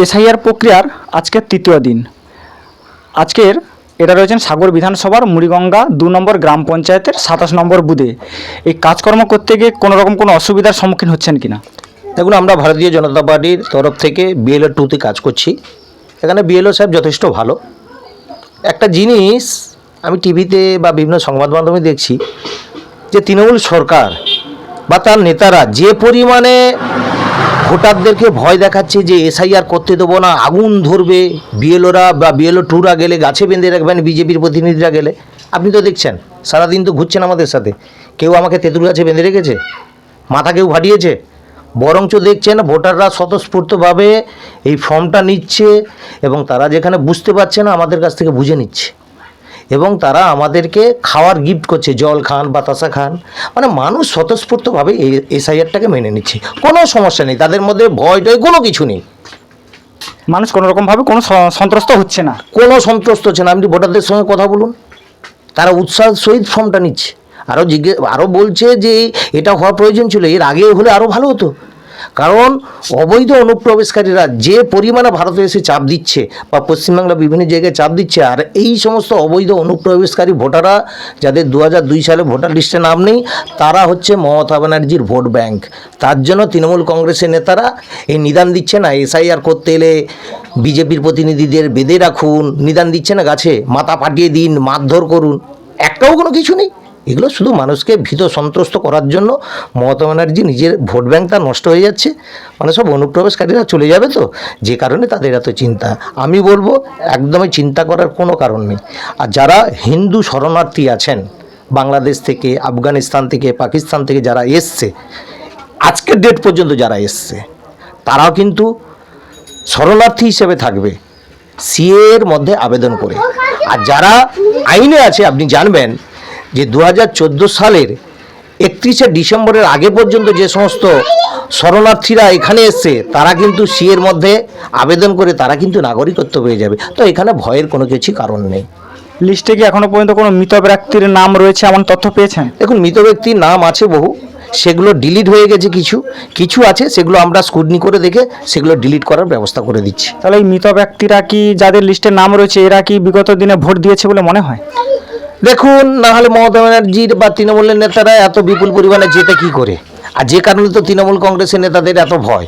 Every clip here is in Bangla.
এসআইআর প্রক্রিয়ার আজকের তৃতীয় দিন। আজকের এটা রয়েছেন সাগর বিধানসভার মুড়িগঙ্গা দু নম্বর গ্রাম পঞ্চায়েতের সাতাশ নম্বর বুধে এই কাজকর্ম করতে গিয়ে কোনো রকম কোনো অসুবিধার সম্মুখীন হচ্ছেন কিনা? দেখুন, আমরা ভারতীয় জনতা পার্টির তরফ থেকে বিএলও টুতে কাজ করছি। এখানে বিএলও সাহেব যথেষ্ট ভালো। একটা জিনিস আমি টিভিতে বা বিভিন্ন সংবাদ মাধ্যমে দেখছি যে তৃণমূল সরকার বা তার নেতারা যে পরিমাণে ভোটারদেরকে ভয় দেখাচ্ছে যে এসআইআর করতে দেবো না, আগুন ধরবে। বিএলওরা বা বিএলও টুরা গেলে, গাছে বেঁধে রাখবেন, বিজেপির প্রতিনিধিরা গেলে। আপনি তো দেখছেন, সারাদিন তো ঘুরছেন আমাদের সাথে। কেউ আমাকে তেঁতুল গাছে বেঁধে রেখেছে, মাথা কেউ ফাটিয়েছে। বরঞ্চ দেখছেন ভোটাররা স্বতঃস্ফূর্তভাবে এই ফর্মটা নিচ্ছে এবং তারা যেখানে বুঝতে পারছে না, আমাদের কাছ থেকে বুঝে নিচ্ছে। এবং তারা আমাদেরকে খাওয়ার গিফট করছে জল খান বাতাসা খান। মানে মানুষ স্বতঃস্ফূর্তভাবে এই এসআইআরটাকে মেনে নিচ্ছে। কোনো সমস্যা নেই তাদের মধ্যে ভয় টয় কোনো কিছু নেই। মানুষ কোনো রকমভাবে কোনো সন্ত্রস্ত হচ্ছে না। কোনো সন্ত্রস্ত হচ্ছে না। আপনি ভোটারদের সঙ্গে কথা বলুন। তারা উৎসাহ সহিত ফর্মটা নিচ্ছে। আরও জিজ্ঞেস আরও বলছে যে এটা হওয়ার প্রয়োজন ছিল এর আগে হলে আরও ভালো হতো। কারণ অবৈধ অনুপ্রবেশকারীরা যে পরিমাণে ভারতে এসে চাপ দিচ্ছে বা পশ্চিমবাংলা বিভিন্ন জায়গায় চাপ দিচ্ছে, আর এই সমস্ত অবৈধ অনুপ্রবেশকারী ভোটাররা যাদের দু সালে ভোটার লিস্টে নাম নেই, তারা হচ্ছে মমতা ব্যানার্জির ভোট ব্যাংক। তার জন্য তৃণমূল কংগ্রেসের নেতারা এই নিদান দিচ্ছে না, এসআইআর করতে এলে বিজেপির প্রতিনিধিদের বেঁধে রাখুন, নিদান দিচ্ছে না গাছে, মাথা ফাটিয়ে দিন, মারধর করুন, একটাও কোনো কিছু নেই। এগুলো শুধু মানুষকে ভীত সন্ত্রস্ত করার জন্য মমতা ব্যানার্জি নিজের ভোট ব্যাংকটা নষ্ট হয়ে যাচ্ছে। মানে সব অনুপ্রবেশকারীরা চলে যাবে তো? যে কারণে তাদের এত চিন্তা। আমি বলব, একদমই চিন্তা করার কোনো কারণ নেই। আর যারা হিন্দু শরণার্থী আছেন, বাংলাদেশ থেকে, আফগানিস্তান থেকে, পাকিস্তান থেকে যারা এসছে, আজকের ডেট পর্যন্ত যারা এসছে, তারাও কিন্তু শরণার্থী হিসেবে থাকবে। সিএ এর মধ্যে আবেদন করে। আর যারা আইনে আছে, আপনি জানবেন যে দু হাজার চোদ্দ সালের একত্রিশে ডিসেম্বরের আগে পর্যন্ত যে সমস্ত শরণার্থীরা এখানে এসছে তারা কিন্তু সিএর মধ্যে আবেদন করে তারা কিন্তু নাগরিকত্ব পেয়ে যাবে। তো এখানে ভয়ের কোনো কিছু কারণ নেই। লিস্টে কি এখনও পর্যন্ত কোনো মৃত ব্যক্তির নাম রয়েছে এমন তথ্য পেয়েছেন? দেখুন মৃত ব্যক্তির নাম আছে বহু সেগুলো ডিলিট হয়ে গেছে কিছু কিছু আছে সেগুলো আমরা স্কুডনি করে দেখে সেগুলো ডিলিট করার ব্যবস্থা করে দিচ্ছি। তাহলে এই মৃত ব্যক্তিরা কি যাদের লিস্টে নাম রয়েছে এরা কি বিগত দিনে ভোট দিয়েছে বলে মনে হয়? দেখুন, না হলে মমতা ব্যানার্জির বা তৃণমূলের নেতারা এত বিপুল পরিমাণে যেতে কি করে? আর যে কারণে তো তৃণমূল কংগ্রেসের নেতাদের এত ভয়।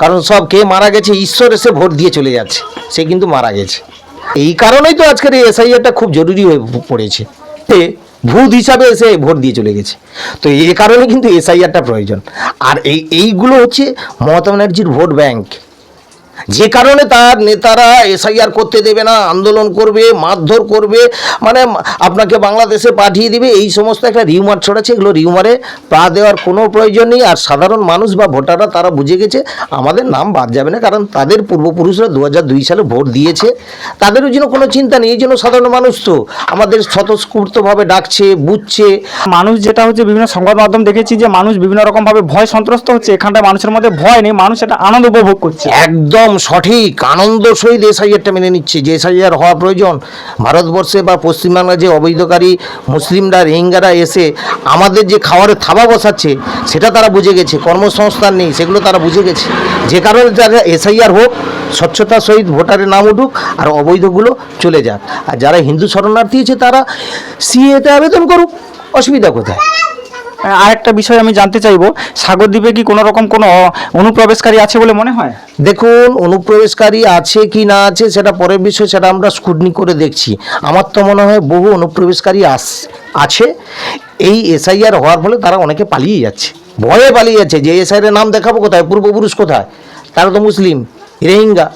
কারণ সব কে মারা গেছে, ঈশ্বর এসে ভোট দিয়ে চলে যাচ্ছে। সে কিন্তু মারা গেছে। এই কারণেই তো আজকের এই এসআইআরটা খুব জরুরি হয়ে পড়েছে। ভূত হিসাবে এসে ভোট দিয়ে চলে গেছে। তো এই কারণে কিন্তু এসআইআরটা প্রয়োজন। আর এই, এইগুলো হচ্ছে মমতা ব্যানার্জির ভোট ব্যাংক। যে কারণে তার নেতারা এসআইআর করতে দেবে না আন্দোলন করবে মারধর করবে মানে আপনাকে বাংলাদেশে পাঠিয়ে দিবে এই সমস্ত একটা রিউমার ছড়াচ্ছে। এগুলো রিউমারে পা দেওয়ার কোনো প্রয়োজন নেই। আর সাধারণ মানুষ বা ভোটাররা তারা বুঝে গেছে আমাদের নাম বাদ যাবে না কারণ তাদের পূর্বপুরুষরা দু দুই সালে ভোট দিয়েছে। তাদেরও যেন কোনো চিন্তা নেই এই জন্য সাধারণ মানুষ তো আমাদের স্বতঃস্ফূর্তভাবে ডাকছে বুঝছে। মানুষ যেটা হচ্ছে বিভিন্ন সংবাদ মাধ্যম দেখেছি যে মানুষ বিভিন্ন রকমভাবে ভয় সন্ত্রস্ত হচ্ছে। এখানটায় মানুষের মধ্যে ভয় নেই মানুষ এটা আনন্দ উপভোগ করছে। একদম সঠিক আনন্দ সহিত এসআইআরটা মেনে নিচ্ছে, যে এসআইআর হওয়া প্রয়োজন। ভারতবর্ষে বা পশ্চিমবাংলায় যে অবৈধকারী মুসলিমরা, রোহিঙ্গারা এসে আমাদের যে খাবারের থাবা বসাচ্ছে, সেটা তারা বুঝে গেছে, কর্মসংস্থান নেই, সেগুলো তারা বুঝে গেছে। যে কারণে যারা এসআইআর হোক, স্বচ্ছতার সহিত ভোটারের নাম উঠুক, আর অবৈধগুলো চলে যাক। আর যারা হিন্দু শরণার্থী আছে, তারা সিএতে আবেদন করুক, অসুবিধা কোথায়? আর একটা বিষয় আমি জানতে চাইব, সাগরদ্বীপে কি কোনো রকম কোনো অনুপ্রবেশকারী আছে বলে মনে হয়? দেখুন, অনুপ্রবেশকারী আছে কি না আছে সেটা পরের বিষয়, সেটা আমরা স্কুটনি করে দেখছি। আমার তো মনে হয় বহু অনুপ্রবেশকারী আস, আছে। এই এসআইআর হওয়ার ফলে তারা অনেকে পালিয়ে যাচ্ছে। ভয়ে পালিয়ে যাচ্ছে। যে এসআইআর নাম দেখাবো কোথায়? পূর্বপুরুষ কোথায়? তারা তো মুসলিম, রোহিঙ্গা।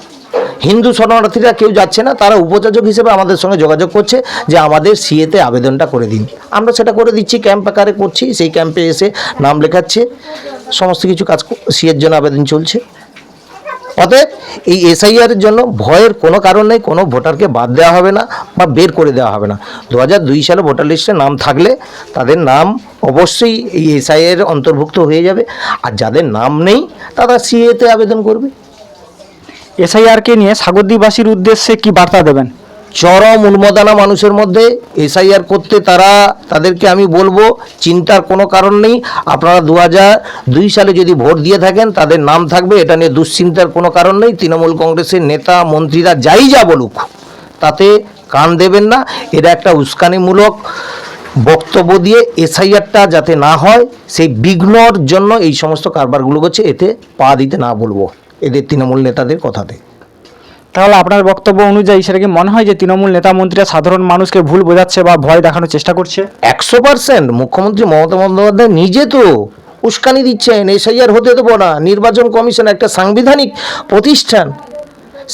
হিন্দু শরণার্থীরা কেউ যাচ্ছে না, তারা উপযোজক হিসেবে আমাদের সঙ্গে যোগাযোগ করছে যে আমাদের সিএতে আবেদনটা করে দিন। আমরা সেটা করে দিচ্ছি, ক্যাম্প আকারে করছি, সেই ক্যাম্পে এসে নাম লেখাচ্ছে, সমস্ত কিছু কাজ সিএর জন্য আবেদন চলছে। অতএব এই এসআইআর এর জন্য ভয়ের কোনো কারণ নেই, কোনো ভোটারকে বাদ দেওয়া হবে না বা বের করে দেওয়া হবে না। দু দুই সালে ভোটার লিস্টে নাম থাকলে তাদের নাম অবশ্যই এই এসআইআর অন্তর্ভুক্ত হয়ে যাবে। আর যাদের নাম নেই, তারা সিএতে আবেদন করবে। এসআইআরকে নিয়ে সাগরদ্বীপবাসীর উদ্দেশ্যে কি বার্তা দেবেন? চরম উন্মাদনা মানুষের মধ্যে এসআইআর করতে তারা, তাদেরকে আমি বলব, চিন্তার কোনো কারণ নেই। আপনারা দু দুই সালে যদি ভোট দিয়ে থাকেন, তাদের নাম থাকবে, এটা নিয়ে দুশ্চিন্তার কোনো কারণ নেই। তৃণমূল কংগ্রেসের নেতা, মন্ত্রীরা যাই যা বলুক, তাতে কান দেবেন না। এটা একটা উস্কানিমূলক বক্তব্য দিয়ে এসআইআরটা যাতে না হয়, সেই বিঘ্নর জন্য এই সমস্ত কারবারগুলো হচ্ছে এতে পা দিতে না বলব। এদের তৃণমূল নেতাদের কথাতে। তাহলে আপনার বক্তব্য অনুযায়ী সেটা কি মনে হয় যে তৃণমূল নেতা মন্ত্রীরা সাধারণ মানুষকে ভুল বোঝাচ্ছে বা ভয় দেখানোর চেষ্টা করছে? একশো পার্সেন্ট মুখ্যমন্ত্রী মমতা বন্দ্যোপাধ্যায় নিজে তো উস্কানি দিচ্ছেন এসআইআর হতে দেবো না নির্বাচন কমিশন একটা সাংবিধানিক প্রতিষ্ঠান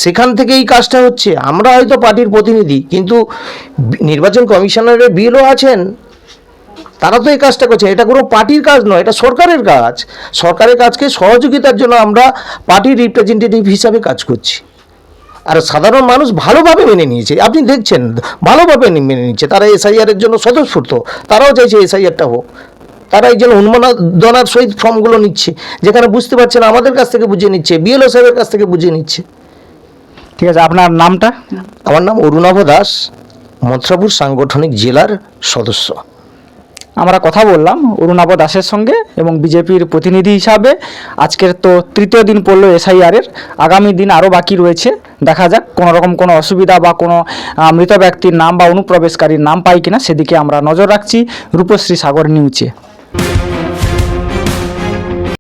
সেখান থেকে এই কাজটা হচ্ছে। আমরা হয়তো পার্টির প্রতিনিধি কিন্তু নির্বাচন কমিশনারের বিলও আছেন তারা তো এই কাজটা করছে। এটা কোনো পার্টির কাজ নয় এটা সরকারের কাজ। সরকারের কাজকে সহযোগিতার জন্য আমরা পার্টির রিপ্রেজেন্টেটিভ হিসাবে কাজ করছি। আর সাধারণ মানুষ ভালোভাবে মেনে নিয়েছে। আপনি দেখছেন ভালোভাবে মেনে নিচ্ছে। তারা এসআইআর এর জন্য স্বতঃস্ফূর্ত। তারাও চাইছে এসআইআরটা হোক। তারা এই জন্য উন্মাদনার সহিত ফর্মগুলো নিচ্ছে যেখানে বুঝতে পারছে না আমাদের কাছ থেকে বুঝিয়ে নিচ্ছে বিএলও সাহেবের কাছ থেকে বুঝিয়ে নিচ্ছে। ঠিক আছে আপনার নামটা? আমার নাম অরুণাভ দাস মথুরাপুর সাংগঠনিক জেলার সদস্য। আমরা কথা বললাম অরুণাভ দাসের সঙ্গে এবং বিজেপির প্রতিনিধি হিসাবে। আজকের তো তৃতীয় দিন পড়ল এসআইআরের। আগামী দিন আরও বাকি রয়েছে। দেখা যাক কোনো রকম কোনো অসুবিধা বা কোনো মৃত ব্যক্তির নাম বা অনুপ্রবেশকারীর নাম পাই কিনা, সেদিকে আমরা নজর রাখছি। রূপশ্রী সাগর নিউজে।